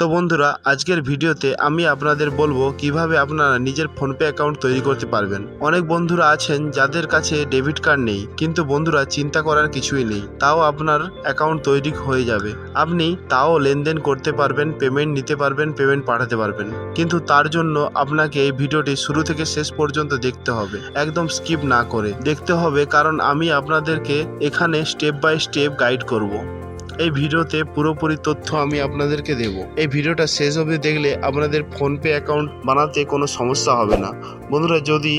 তো বন্ধুরা, আজকের ভিডিওতে আমি আপনাদের বলব কীভাবে আপনারা নিজের ফোনপে অ্যাকাউন্ট তৈরি করতে পারবেন। অনেক বন্ধুরা আছেন যাদের কাছে ডেবিট কার্ড নেই, কিন্তু বন্ধুরা চিন্তা করার কিছুই নেই, তাও আপনার অ্যাকাউন্ট তৈরি হয়ে যাবে। আপনি তাও লেনদেন করতে পারবেন, পেমেন্ট নিতে পারবেন, পেমেন্ট পাঠাতে পারবেন। কিন্তু তার জন্য আপনাকে এই ভিডিওটি শুরু থেকে শেষ পর্যন্ত দেখতে হবে। একদম স্কিপ না করে দেখতে হবে, কারণ আমি আপনাদেরকে এখানে স্টেপ বাই স্টেপ গাইড করব। এই ভিডিওতে পুরোপুরি তথ্য আমি আপনাদেরকে দেব। এই ভিডিওটা শেষ অবধি দেখলে আপনাদের ফোনপে অ্যাকাউন্ট বানাতে কোনো সমস্যা হবে না। বন্ধুরা, যদি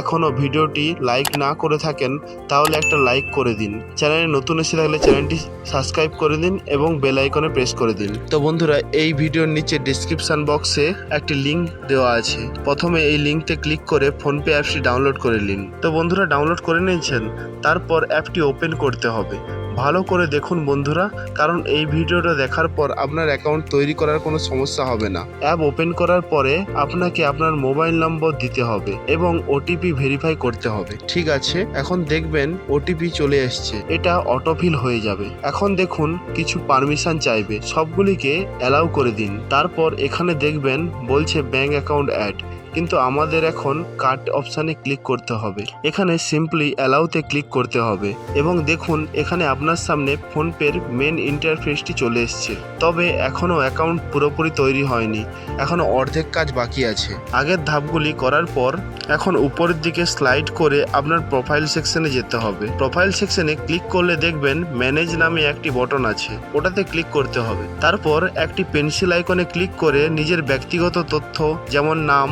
এখনও ভিডিওটি লাইক না করে থাকেন, তাহলে একটা লাইক করে দিন। চ্যানেলে নতুন এসে থাকলে চ্যানেলটি সাবস্ক্রাইব করে দিন এবং বেল আইকনে প্রেস করে দিন। তো বন্ধুরা, এই ভিডিওর নিচে ডিসক্রিপশন বক্সে একটি লিঙ্ক দেওয়া আছে। প্রথমে এই লিঙ্কতে ক্লিক করে ফোনপে অ্যাপসটি ডাউনলোড করে নিন। তো বন্ধুরা ডাউনলোড করে নিয়েছেন, তারপর অ্যাপটি ওপেন করতে হবে। ভালো করে দেখুন বন্ধুরা কারণ এই ভিডিওটা দেখার পর আপনার অ্যাকাউন্ট তৈরি করার কোনো সমস্যা হবে না। অ্যাপ ওপেন করার পরে আপনাকে আপনার মোবাইল নম্বর দিতে হবে এবং ওটিপি ভেরিফাই করতে হবে। ঠিক আছে, এখন দেখবেন ওটিপি চলে এসছে। এটা অটোফিল হয়ে যাবে। এখন দেখুন কিছু পারমিশন চাইবে। সবগুলিকে অ্যালাউ করে দিন। তারপর এখানে দেখবেন বলছে ব্যাংক অ্যাকাউন্ট অ্যাড কিন্তু আমাদের এখন কাট অপশানে ক্লিক করতে হবে। এখানে সিম্পলি অ্যালাউতে ক্লিক করতে হবে এবং দেখুন, এখানে আপনার সামনে ফোনপের মেন ইন্টারফেসটি চলে এসছে। তবে এখনও অ্যাকাউন্ট পুরোপুরি তৈরি হয়নি। এখনও অর্ধেক কাজ বাকি আছে। আগের ধাপগুলি করার পর এখন উপরের দিকে স্লাইড করে আপনার প্রোফাইল সেকশনে যেতে হবে। প্রোফাইল সেকশনে ক্লিক করলে দেখবেন ম্যানেজ নামে একটি বটন আছে। ওটাতে ক্লিক করতে হবে। তারপর একটি পেন্সিল আইকনে ক্লিক করে নিজের ব্যক্তিগত তথ্য, যেমন নাম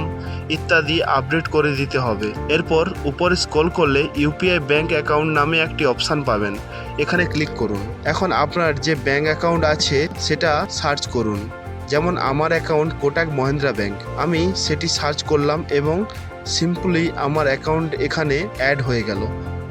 ইত্যাদি আপডেট করে দিতে হবে। এরপর উপরে স্ক্রল করলে ইউপিআই ব্যাঙ্ক অ্যাকাউন্ট নামে একটি অপশান পাবেন। এখানে ক্লিক করুন। এখন আপনার যে ব্যাঙ্ক অ্যাকাউন্ট আছে, সেটা সার্চ করুন। যেমন আমার অ্যাকাউন্ট কোটাক মহিন্দ্রা ব্যাঙ্ক আমি সেটি সার্চ করলাম এবং সিম্পলি আমার অ্যাকাউন্ট এখানে অ্যাড হয়ে গেল।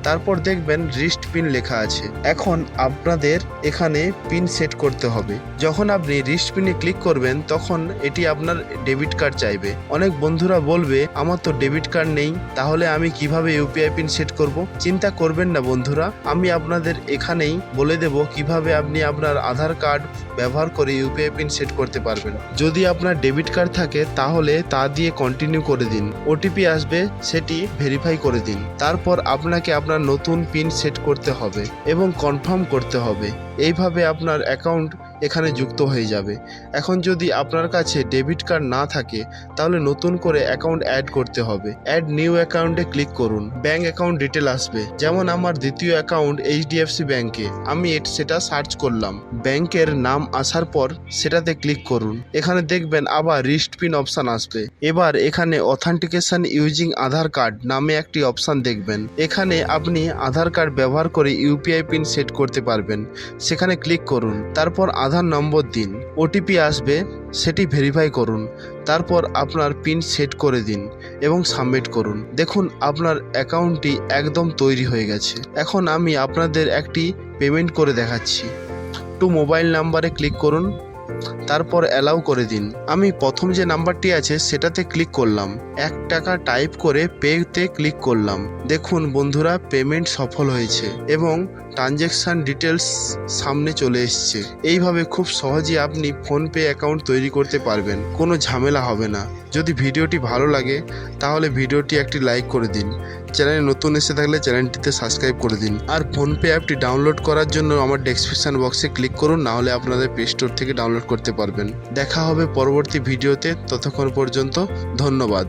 তারপর দেখবেন রিস্ট পিন লেখা আছে। এখন আপনাদের এখানে পিন সেট করতে হবে। যখন আপনি রিস্ট পিনে ক্লিক করবেন, তখন এটি আপনার ডেবিট কার্ড চাইবে। অনেক বন্ধুরা বলবে, আমার তো ডেবিট কার্ড নেই, তাহলে আমি কীভাবে ইউপিআই পিন সেট করব? চিন্তা করবেন না বন্ধুরা, আমি আপনাদের এখানেই বলে দেব কীভাবে আপনি আপনার আধার কার্ড ব্যবহার করে ইউপিআই পিন সেট করতে পারবেন। যদি আপনার ডেবিট কার্ড থাকে, তাহলে তা দিয়ে কন্টিনিউ করে দিন। ওটিপি আসবে, সেটি ভেরিফাই করে দিন। তারপর আপনাকে আপনার নতুন পিন সেট করতে হবে এবং কনফার্ম করতে হবে। এইভাবে আপনার অ্যাকাউন্ট এখানে যুক্ত হয়ে যাবে। এখন যদি আপনার কাছে ডেবিট কার্ড না থাকে, তাহলে নতুন করে অ্যাকাউন্ট অ্যাড করতে হবে। অ্যাড নিউ অ্যাকাউন্টে ক্লিক করুন। ব্যাঙ্ক অ্যাকাউন্ট ডিটেল আসবে। যেমন আমার দ্বিতীয় অ্যাকাউন্ট এইচডিএফসি ব্যাঙ্কে আমি সেটা সার্চ করলাম। ব্যাংকের নাম আসার পর সেটাতে ক্লিক করুন। এখানে দেখবেন আবার রিস্ট পিন অপশান আসবে। এবার এখানে অথেন্টিকেশন ইউজিং আধার কার্ড নামে একটি অপশান দেখবেন। এখানে আপনি আধার কার্ড ব্যবহার করে ইউপিআই পিন সেট করতে পারবেন। সেখানে ক্লিক করুন। তারপর আধার নম্বর দিন ওটিপি আসবে, সেটি ভেরিফাই করুন, তারপর আপনার পিন সেট করে দিন এবং সাবমিট করুন। দেখুন, আপনার অ্যাকাউন্টটি একদম তৈরি হয়ে গেছে। এখন আমি আপনাদের একটি পেমেন্ট করে দেখাচ্ছি। টু মোবাইল নাম্বারে ক্লিক করুন, তারপর অ্যালাউ করে দিন। আমি প্রথম যে নাম্বারটি আছে, সেটাতে ক্লিক করলাম। এক টাকা টাইপ করে পেতে ক্লিক করলাম। দেখুন, বন্ধুরা পেমেন্ট সফল হয়েছে এবং ট্রানজ্যাকশান ডিটেলস সামনে চলে এসছে। এইভাবে খুব সহজে আপনি ফোনপে অ্যাকাউন্ট তৈরি করতে পারবেন। কোনো ঝামেলা হবে না। যদি ভিডিওটি ভালো লাগে, তাহলে ভিডিওটি একটি লাইক করে দিন। চ্যানেলে নতুন এসে থাকলে চ্যানেলটিতে সাবস্ক্রাইব করে দিন। আর ফোনপে অ্যাপটি ডাউনলোড করার জন্য আমার ডেসক্রিপশন বক্সে ক্লিক করুন, না হলে আপনাদের প্লে স্টোর থেকে ডাউনলোড করতে পারবেন। দেখা হবে পরবর্তী ভিডিওতে। ততক্ষণ পর্যন্ত ধন্যবাদ।